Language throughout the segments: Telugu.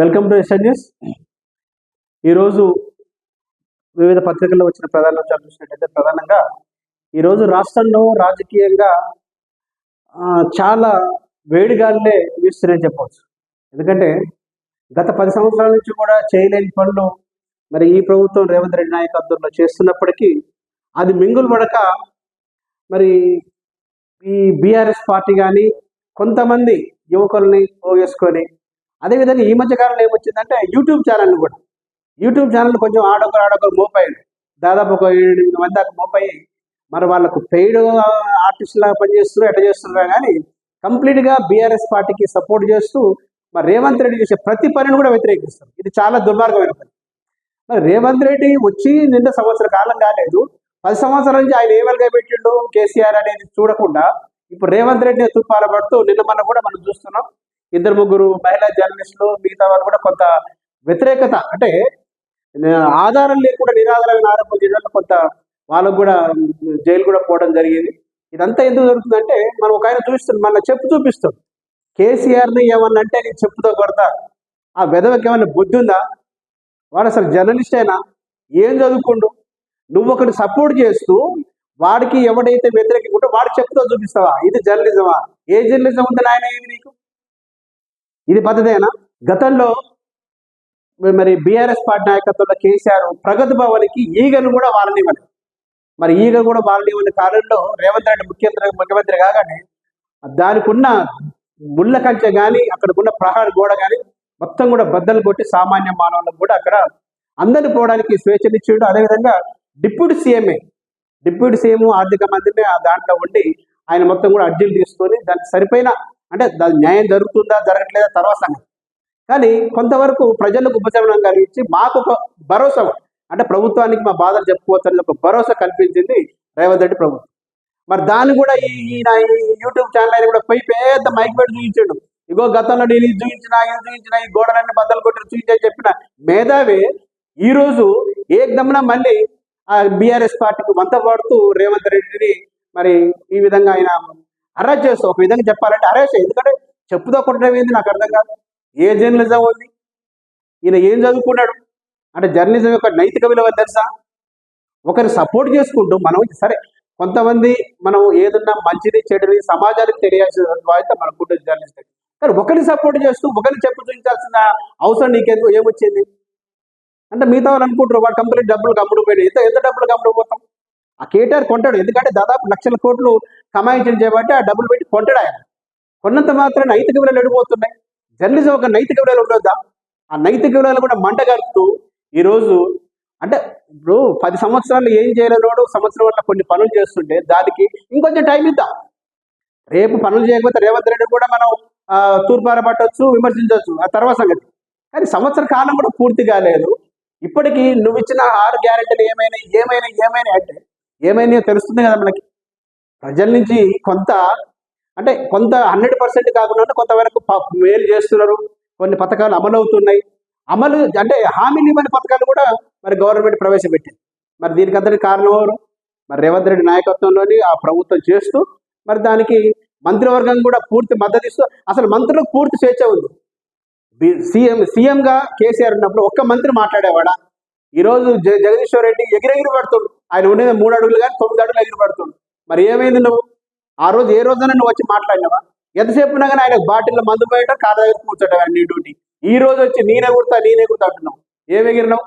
వెల్కమ్ టు ఎస్ఎన్ న్యూస్ ఈరోజు వివిధ పత్రికల్లో వచ్చిన ప్రధాన అంశాలు చూసినట్టయితే ప్రధానంగా ఈరోజు రాష్ట్రంలో రాజకీయంగా చాలా వేడిగాల్లే వీస్తున్నాయని చెప్పవచ్చు. ఎందుకంటే గత పది సంవత్సరాల నుంచి కూడా చేయలేని పనులు మరి ఈ ప్రభుత్వం రేవంత్ రెడ్డి నాయకత్వంలో చేస్తున్నప్పటికీ అది మింగులు పడక మరి ఈ బీఆర్ఎస్ పార్టీ కానీ కొంతమంది యువకుల్ని పోగేసుకొని అదేవిధంగా ఈ మధ్య కాలంలో ఏమొచ్చిందంటే యూట్యూబ్ ఛానల్ కూడా. యూట్యూబ్ ఛానల్ కొంచెం ఆడొకరు ఆడొకరు మోపాయి దాదాపు ఒక ఏడు ఎనిమిది మంది దాకా మోపాయి మరి వాళ్ళకు పెయిడ్ ఆర్టిస్టులా లాగా పనిచేస్తున్నారు ఎట్లా చేస్తున్నారు కానీ కంప్లీట్గా బీఆర్ఎస్ పార్టీకి సపోర్ట్ చేస్తూ మరి రేవంత్ రెడ్డి చేసే ప్రతి పనిని కూడా వ్యతిరేకిస్తారు. ఇది చాలా దుర్మార్గమైన పని. మరి రేవంత్ రెడ్డి వచ్చి నిన్న సంవత్సర కాలం కాలేదు. పది సంవత్సరాల నుంచి ఆయన ఏమలుగా పెట్టిండు కేసీఆర్ అనేది చూడకుండా ఇప్పుడు రేవంత్ రెడ్డి తుప్పాల పడుతూ నిన్న మనం కూడా మనం చూస్తున్నాం. ఇద్దరు ముగ్గురు మహిళా జర్నలిస్టులు మిగతా వాళ్ళు కూడా కొంత వ్యతిరేకత. అంటే ఆధారం లేకుండా నిరాధారమైన ఆరోపణలు చేయడంలో కొంత వాళ్ళకు కూడా జైలు కూడా పోవడం జరిగింది. ఇదంతా ఎందుకు జరుగుతుందంటే మనం ఒక ఆయన చూస్తున్నాం మన చెప్పు చూపిస్తాం. కేసీఆర్ని ఏమన్నా అంటే నేను చెప్పుతో కొడతా. ఆ వెధవకి ఏమన్నా బుద్ధి ఉందా? వాడు అసలు జర్నలిస్ట్ అయినా? ఏం చదువుకుండు? నువ్వు ఒకటి సపోర్ట్ చేస్తూ వాడికి ఎవడైతే వ్యతిరేకంగా ఉంటే చెప్పుతో చూపిస్తావా? ఇది జర్నలిజమా? ఏ జర్నలిజం ఉంది నాయన ఏమి నీకు? ఇది పద్ధతేనా? గతంలో మరి బీఆర్ఎస్ పార్టీ నాయకత్వంలో కేసీఆర్ ప్రగతి భవన్కి ఈగను కూడా వాళ్ళనివ్వలేదు మరి ఈగ కూడా వాళ్ళనివ్వని కాలంలో రేవంత్ రెడ్డి ముఖ్యమంత్రి ముఖ్యమంత్రి కాగానే దానికి ఉన్న ముళ్ళ కంచె కానీ అక్కడికున్న ప్రహార గోడ కానీ మొత్తం కూడా బద్దలు కొట్టి సామాన్య మానవులకు కూడా అక్కడ అందరిని పోవడానికి స్వేచ్ఛనిచ్చిండు. అదేవిధంగా డిప్యూటీ సీఎంఏ డిప్యూటీ సీఎం ఆర్థిక మంత్రిని ఆ దాంట్లో ఉండి ఆయన మొత్తం కూడా అడ్డీలు తీసుకొని దానికి సరిపోయిన అంటే దాని న్యాయం జరుగుతుందా జరగట్లేదా తర్వాత సంగతి. కానీ కొంతవరకు ప్రజలకు ఉపశమనం కలిగించి మాకు ఒక భరోసా అంటే ప్రభుత్వానికి మా బాధలు చెప్పుకోవచ్చని ఒక భరోసా కల్పించింది రేవంత్ రెడ్డి ప్రభుత్వం. మరి దాన్ని కూడా ఈ ఈ యూట్యూబ్ ఛానల్ అయినా కూడా పోయి పెద్ద మైక్ పెట్టి చూపించాడు. ఇగో గతంలో నేను ఇది చూపించిన ఇది చూపించిన ఈ గోడలన్నీ బద్దలు కొట్టి చూపించని చెప్పిన మేధావి ఈ రోజు గమన మళ్ళీ ఆ బీఆర్ఎస్ పార్టీకి వంత పాడుతూ రేవంత్ రెడ్డిని మరి ఈ విధంగా ఆయన అరెస్ట్ చేస్తావు ఒక విధంగా చెప్పాలంటే అరెస్ట్ ఎందుకంటే చెప్పుతో కొట్టడం ఏంది నాకు అర్థం కాదు. ఏ జర్నలిజం ఉంది ఈయన ఏం చదువుకున్నాడు? అంటే జర్నలిజం యొక్క నైతిక విలువ తెలుసా? ఒకరిని సపోర్ట్ చేసుకుంటూ మనం సరే కొంతమంది మనం ఏదన్నా మంచిది చెడుని సమాజానికి తెలియాల్సిన బాధ్యత మనకు జర్నలిస్ట్ కానీ ఒకరిని సపోర్ట్ చేస్తూ ఒకరిని చెప్పు చూపించాల్సిన అవసరం నీకెందుకు? ఏమొచ్చింది? అంటే మిగతా వాళ్ళు అనుకుంటారు వాడు కంపెనీ డబ్బులు కమ్ముడు పోయినాయి. ఎంత ఎంత డబ్బులు కమ్ముడు పోతాం? ఆ కేటీఆర్ కొంటాడు. ఎందుకంటే దాదాపు లక్షల కోట్లు కమాయించడం చేయబట్టి ఆ డబ్బులు పెట్టి కొంటాడు ఆయన. కొన్నంత మాత్రం నైతిక విలువలు ఎడిపోతున్నాయి జర్నలిజం ఒక నైతిక విలువలు ఉండొద్దా? ఆ నైతిక విలువలు కూడా మంట కలుపుతూ ఈరోజు అంటే ఇప్పుడు పది సంవత్సరాలు ఏం చేయలేనోడు సంవత్సరం వల్ల కొన్ని పనులు చేస్తుంటే దానికి ఇంకొంచెం టైం ఇద్దాం? రేపు పనులు చేయకపోతే రేవంత్ రెడ్డి కూడా మనం ఆ, తూర్పార పట్టవచ్చు విమర్శించవచ్చు ఆ తర్వాత సంగతి. కానీ సంవత్సర కాలం కూడా పూర్తి కాలేదు. ఇప్పటికీ నువ్వు ఇచ్చిన ఆరు గ్యారెంటీలు ఏమైనా ఏమైనా ఏమైనా అంటే ఏమైనా తెలుస్తుంది కదా మనకి? ప్రజల నుంచి కొంత అంటే కొంత హండ్రెడ్ పర్సెంట్ కాకుండా కొంతవరకు మేలు చేస్తున్నారు. కొన్ని పథకాలు అమలు అవుతున్నాయి అమలు అంటే హామీలు ఇవ్వని పథకాలు కూడా మరి గవర్నమెంట్ ప్రవేశపెట్టింది. మరి దీనికి అంతటి కారణం ఎవరు? మరి రేవంత్ రెడ్డి నాయకత్వంలోని ఆ ప్రభుత్వం చేస్తూ మరి దానికి మంత్రివర్గం కూడా పూర్తి మద్దతు ఇస్తూ అసలు మంత్రులకు పూర్తి స్వేచ్ఛ ఉంది. సీఎం సీఎంగా కేసీఆర్ ఉన్నప్పుడు ఒక్క మంత్రి మాట్లాడేవాడా? ఈరోజు జగదీశ్వర్ రెడ్డి ఎగిరెగిరి పడుతుండు. ఆయన ఉండేది మూడు అడుగులు కానీ తొమ్మిది అడుగులు ఎగిరిపడుతుండు మరి ఏమైంది నువ్వు? ఆ రోజు ఏ రోజైనా నువ్వు వచ్చి మాట్లాడినావా? ఎంతసేపు ఉన్నా కానీ ఆయన బాటిల్లో మందు పోయటం కాళ్ళ దగ్గర కూర్చోటం నీ డ్యూటీ. ఈ రోజు వచ్చి నేనే కుడతా నేనే కుడతా అంటున్నావు. ఏం ఎగిరినావు?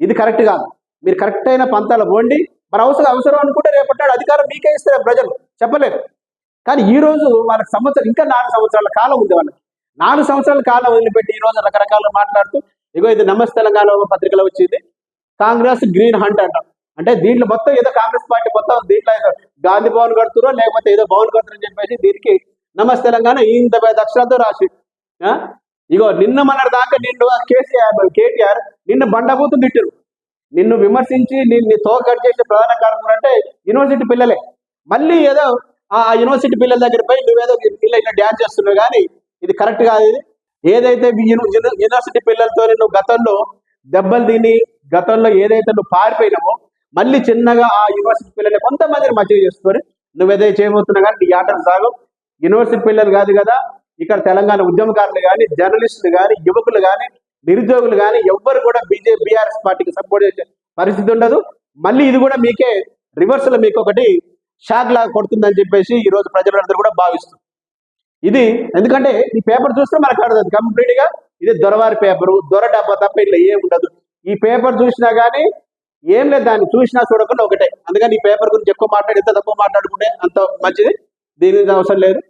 ఇది కరెక్ట్ కాదు. మీరు కరెక్ట్ అయిన పంతాలు పోండి. మరి అవసరం అవసరం అనుకుంటే రేపట్టాడు అధికారం మీకే ఇస్తారు ప్రజలు. చెప్పలేరు కానీ ఈ రోజు వాళ్ళకి సంవత్సరం ఇంకా నాలుగు సంవత్సరాల కాలం ఉంది వాళ్ళకి. నాలుగు సంవత్సరాల కాలం వదిలిపెట్టి ఈ రోజు రకరకాలు మాట్లాడుతూ ఇగో ఇది నమస్తే తెలంగాణ పత్రికలో వచ్చింది. కాంగ్రెస్ గ్రీన్ హంట్ అంటాం. అంటే దీంట్లో మొత్తం ఏదో కాంగ్రెస్ పార్టీ మొత్తం దీంట్లో ఏదో గాంధీ భవన్ కడుతురో లేకపోతే ఏదో భవన్ కడుతురని చెప్పేసి దీనికి నమస్తే తెలంగాణ ఇంత పెద్ద అక్షరాలతో రాసి ఆ? ఇగో నిన్న మన దాకా నిన్ను కేసీఆర్ కేటీఆర్ నిన్ను బండబూతు తిట్టారు నిన్ను విమర్శించి నిన్ను తో కట్ చేసే ప్రధాన కారణం అంటే యూనివర్సిటీ పిల్లలే. మళ్ళీ ఏదో ఆ యూనివర్సిటీ పిల్లల దగ్గర పోయి నువ్వేదో పిల్ల ఇట్లా డ్యాన్స్ చేస్తున్నావు కానీ ఇది కరెక్ట్ కాదు ఇది. ఏదైతే యూనివర్సిటీ పిల్లలతో నువ్వు గతంలో దెబ్బలు తిని గతంలో ఏదైతే నువ్వు పారిపోయినావో మళ్ళీ చిన్నగా ఆ యూనివర్సిటీ పిల్లలు కొంతమందిని మంచిగా చేసుకొని నువ్వు ఏదైతే కానీ నీ ఆటలు సాగు యూనివర్సిటీ పిల్లలు కాదు కదా. ఇక్కడ తెలంగాణ ఉద్యమకారులు కానీ జర్నలిస్టులు కానీ యువకులు కానీ నిరుద్యోగులు కానీ ఎవ్వరు కూడా బీజేపీ బీఆర్ఎస్ పార్టీకి సపోర్ట్ చేసే పరిస్థితి ఉండదు. మళ్ళీ ఇది కూడా మీకే రివర్స్లో మీకు ఒకటి షాక్ లాగా కొడుతుందని చెప్పేసి ఈ రోజు ప్రజలందరూ కూడా భావిస్తుంది ఇది ఎందుకంటే ఈ పేపర్ చూస్తే మనకు అర్థం కంప్లీట్గా ఇది దొరవారి పేపరు దొర డబ్బా తప్ప ఇట్లా ఏం ఉండదు. ఈ పేపర్ చూసినా కానీ ఏం లేదు దాన్ని చూసినా చూడకుండా ఒకటే. అందుకని ఈ పేపర్ గురించి ఎక్కువ మాట్లాడి ఎంత తక్కువ మాట్లాడుకుంటే అంత మంచిది. దీని అవసరం లేదు.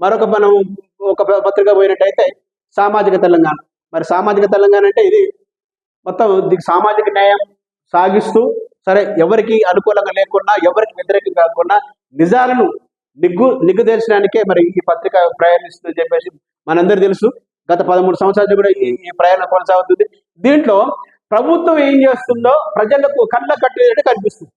మరొక మనం ఒక పత్రిక పోయినట్టయితే సామాజిక తెలంగాణ. మరి సామాజిక తెలంగాణ అంటే ఇది మొత్తం దీనికి సామాజిక న్యాయం సాగిస్తూ సరే ఎవరికి అనుకూలంగా లేకుండా ఎవరికి వ్యతిరేకం కాకుండా నిజాలను నిగ్గు నిగ్గుదేర్చడానికే మరి ఈ పత్రిక ప్రయాణిస్తుందని చెప్పేసి మనందరూ తెలుసు. గత పదమూడు సంవత్సరాలు కూడా ఈ ఈ ప్రయాణం కొనసాగుతుంది. దీంట్లో ప్రభుత్వం ఏం చేస్తుందో ప్రజలకు కళ్ళ కట్టేటట్టు కనిపిస్తుంది.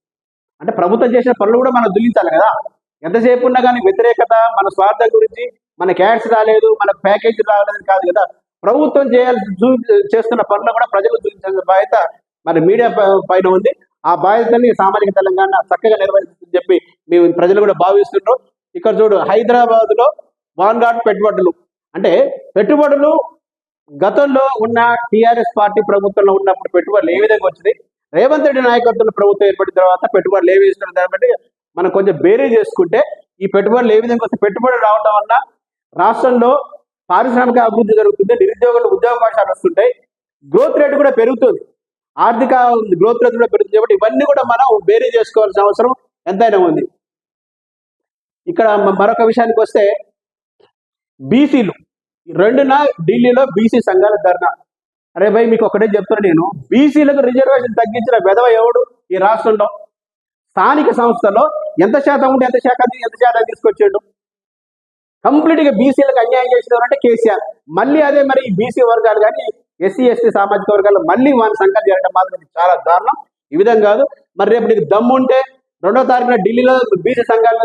అంటే ప్రభుత్వం చేసిన పనులు కూడా మనం దుల్లించాలి కదా. ఎంతసేపు ఉన్నా కానీ వ్యతిరేకత మన స్వార్థం గురించి మన క్యాష్ రాలేదు మన ప్యాకేజ్ రాలేదు కాదు కదా. ప్రభుత్వం చేయాల్సి చూ- చేస్తున్న పనులు కూడా ప్రజలు చూపించాల్సిన బాధ్యత మరి మీడియా పైన ఉంది. ఆ బాధ్యతని సామాజిక తెలంగాణ చక్కగా నిర్వహిస్తుందని చెప్పి మేము ప్రజలు కూడా భావిస్తున్నాం ఇక్కడ చూడు హైదరాబాద్లో వాన్గార్డ్ పెట్టుబడులు. అంటే పెట్టుబడులు గతంలో ఉన్న టీఆర్ఎస్ పార్టీ ప్రభుత్వంలో ఉన్నప్పుడు పెట్టుబడులు ఏ విధంగా వచ్చింది రేవంత్ రెడ్డి నాయకత్వంలో ప్రభుత్వం ఏర్పడిన తర్వాత పెట్టుబడులు ఏ విధంగా దాన్ని బట్టి మనం కొంచెం బేరీ చేసుకుంటే ఈ పెట్టుబడులు ఏ విధంగా వస్తే పెట్టుబడులు రావడం వల్ల రాష్ట్రంలో పారిశ్రామిక అభివృద్ధి జరుగుతుంది నిరుద్యోగులు ఉద్యోగావకాశాలు వస్తుంటాయి గ్రోత్ రేట్ కూడా పెరుగుతుంది ఆర్థిక గ్రోత్ రేట్ కూడా పెరుగుతుంది కాబట్టి ఇవన్నీ కూడా మనం బేరీ చేసుకోవాల్సిన అవసరం ఎంతైనా ఉంది. ఇక్కడ మరొక విషయానికి వస్తే బీసీలు రెండున ఢిల్లీలో బీసీ సంఘాల ధర్నా. అరే భయ్ మీకు ఒకటే చెప్తాను నేను. బీసీలకు రిజర్వేషన్ తగ్గించిన వెధవ ఎవడు? ఈ రాష్ట్రంలో. స్థానిక సంస్థలో ఎంత శాతం ఉంటే ఎంత శాతం ఎంత శాతం తీసుకొచ్చాడు? కంప్లీట్గా బీసీలకు అన్యాయం చేసిన కేసీఆర్. మళ్ళీ అదే మరి బీసీ వర్గాలు కానీ ఎస్సీ ఎస్టీ సామాజిక వర్గాలు మళ్ళీ వాళ్ళ సంఘాలు చేయడం మాత్రం ఇది చాలా దారుణం. ఈ విధంగా కాదు మరి రేపు నీకు దమ్ము ఉంటే రెండో తారీఖున ఢిల్లీలో బీసీ సంఘాల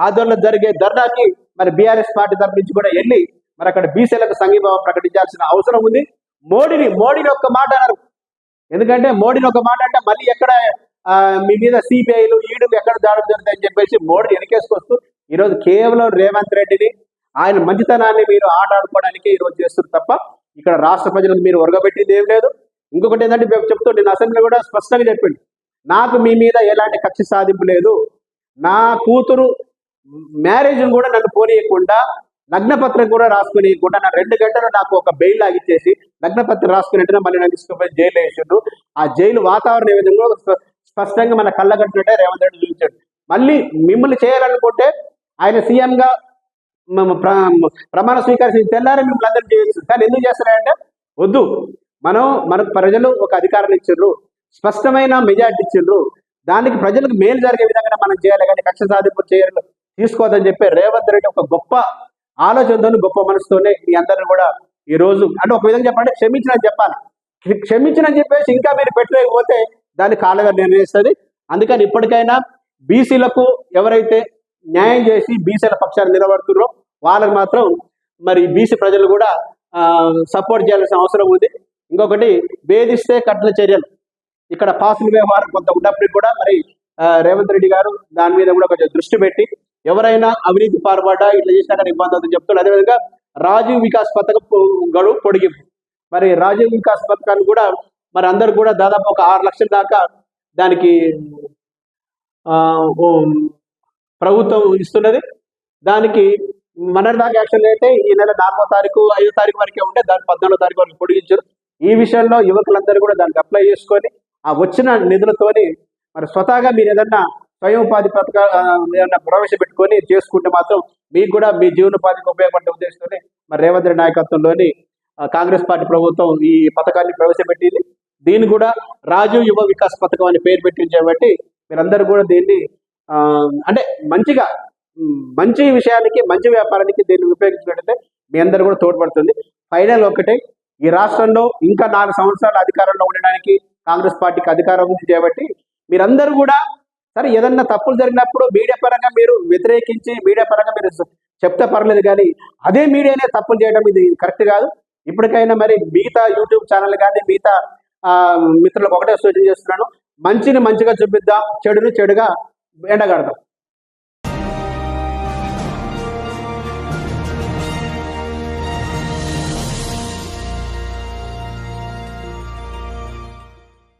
ఆధ్వర్యంలో జరిగే ధర్నాకి మరి బీఆర్ఎస్ పార్టీ తరపు నుంచి కూడా వెళ్ళి మరి అక్కడ బీసీలకు సంఘీభావం ప్రకటించాల్సిన అవసరం ఉంది. మోడీని మోడీని ఒక్క మాట అన్నారు. ఎందుకంటే మోడీని ఒక మాట అంటే మళ్ళీ ఎక్కడ మీ మీద సిబిఐలు ఈడు ఎక్కడ దాడులు జరుగుతాయని చెప్పేసి మోడీని వెనకేసుకొస్తూ ఈరోజు కేవలం రేవంత్ రెడ్డిని ఆయన మంచితనాన్ని మీరు ఆట ఆడుకోవడానికి ఈరోజు చేస్తున్నారు తప్ప ఇక్కడ రాష్ట్ర ప్రజలకు మీరు ఒరగబెట్టింది ఏం లేదు. ఇంకొకటి ఏంటంటే మేము చెప్తూ నేను అసెంబ్లీ కూడా స్పష్టంగా చెప్పింది నాకు మీ మీద ఎలాంటి కక్ష సాధింపు లేదు. నా కూతురు మ్యారేజ్ కూడా నన్ను పోనీయకుండా లగ్నపత్రం కూడా రాసుకుని కూడా నా రెండు గంటలు నాకు ఒక బెయిల్ లాగిచ్చేసి లగ్నపత్రం రాసుకుని వెంటనే మళ్ళీ నాకు తీసుకుపోయి జైలు వేసిండు ఆ జైలు వాతావరణం ఏ విధంగా స్పష్టంగా మన కళ్ళగట్టినట్టే రేవంత్ రెడ్డి చూపించాడు. మళ్ళీ మిమ్మల్ని చేయాలనుకుంటే ఆయన సీఎం గా ప్రమాణ స్వీకరించి తెల్లారి మిమ్మల్ని అందరూ చేయొచ్చు కానీ ఎందుకు చేస్తున్నారంటే వద్దు. మనం మనకు ప్రజలు ఒక అధికారం ఇచ్చిండ్రు. స్పష్టమైన మెజార్టీ ఇచ్చిండ్రు. దానికి ప్రజలకు మేలు జరిగే విధంగా మనం చేయాలి. కానీ కక్ష సాధింపు చేయాలి తీసుకోవద్దని చెప్పి రేవంత్ రెడ్డి ఒక గొప్ప ఆలోచనతో గొప్ప మనసుతోనే మీ అందరిని కూడా ఈ రోజు అంటే ఒక విధంగా చెప్పాలంటే క్షమించిన చెప్పాలి. క్షమించిన చెప్పేసి ఇంకా మీరు పెట్టలేకపోతే దాన్ని కాలగా నిర్ణయిస్తుంది. అందుకని ఇప్పటికైనా బీసీలకు ఎవరైతే న్యాయం చేసి బీసీల పక్షాన్ని నిలబడుతున్నారో వాళ్ళకి మాత్రం మరి బీసీ ప్రజలు కూడా సపోర్ట్ చేయాల్సిన అవసరం ఉంది. ఇంకొకటి వేధిస్తే కఠిన చర్యలు. ఇక్కడ పాసుల వ్యవహారం కొంత ఉన్నప్పటికీ కూడా మరి రేవంత్ రెడ్డి గారు దాని మీద కూడా కొంచెం దృష్టి పెట్టి ఎవరైనా అవినీతి పాల్పడ్డా ఇట్లా చేశారని ఇబ్బంది అవుతుంది చెప్తున్నారు. అదేవిధంగా రాజీవ్ వికాస్ పథకం గడువు పొడిగింపు మరి రాజీవ్ వికాస్ పథకాన్ని కూడా మరి అందరు కూడా దాదాపు ఒక ఆరు లక్షల దాకా దానికి ప్రభుత్వం ఇస్తున్నది. దానికి మన దాకా యాక్షన్ అయితే ఈ నెల నాలుగో తారీఖు ఐదో తారీఖు వరకే ఉంటే దాని పద్నాలుగో తారీఖు వరకు పొడిగించారు. ఈ విషయంలో యువకులందరూ కూడా దానికి అప్లై చేసుకొని ఆ వచ్చిన నిధులతోని మరి స్వతహాగా మీరు ఏదన్నా స్వయం ఉపాధి పథకాలు ఆ, ప్రవేశపెట్టుకొని చేసుకుంటే మాత్రం మీకు కూడా మీ జీవనోపాధికి ఉపయోగపడే ఉద్దేశంతోనే మరి రేవంత్ రెడ్డి నాయకత్వంలోని కాంగ్రెస్ పార్టీ ప్రభుత్వం ఈ పథకాన్ని ప్రవేశపెట్టింది. దీన్ని కూడా రాజీవ్ యువ వికాస్ పథకం అని పేరు పెట్టింది కాబట్టి మీరందరూ కూడా దీన్ని అంటే మంచిగా మంచి విషయానికి మంచి వ్యాపారానికి దీన్ని ఉపయోగించినట్లయితే మీ అందరూ కూడా తోడ్పడుతుంది. ఫైనల్ ఒకటే ఈ రాష్ట్రంలో ఇంకా నాలుగు సంవత్సరాల అధికారంలో ఉండడానికి కాంగ్రెస్ పార్టీకి అధికారం ఉంది కాబట్టి మీరందరూ కూడా సరే ఏదన్నా తప్పులు జరిగినప్పుడు మీడియా పరంగా మీరు వ్యతిరేకించి మీడియా పరంగా మీరు చెప్తే పర్లేదు కానీ అదే మీడియానే తప్పులు చేయడం ఇది కరెక్ట్ కాదు. ఇప్పటికైనా మరి మిగతా యూట్యూబ్ ఛానల్ కానీ మిగతా మిత్రులకు ఒకటే సూచన చేస్తున్నాను. మంచిని మంచిగా చూపిద్దాం చెడుని చెడుగా ఎండగడదాం.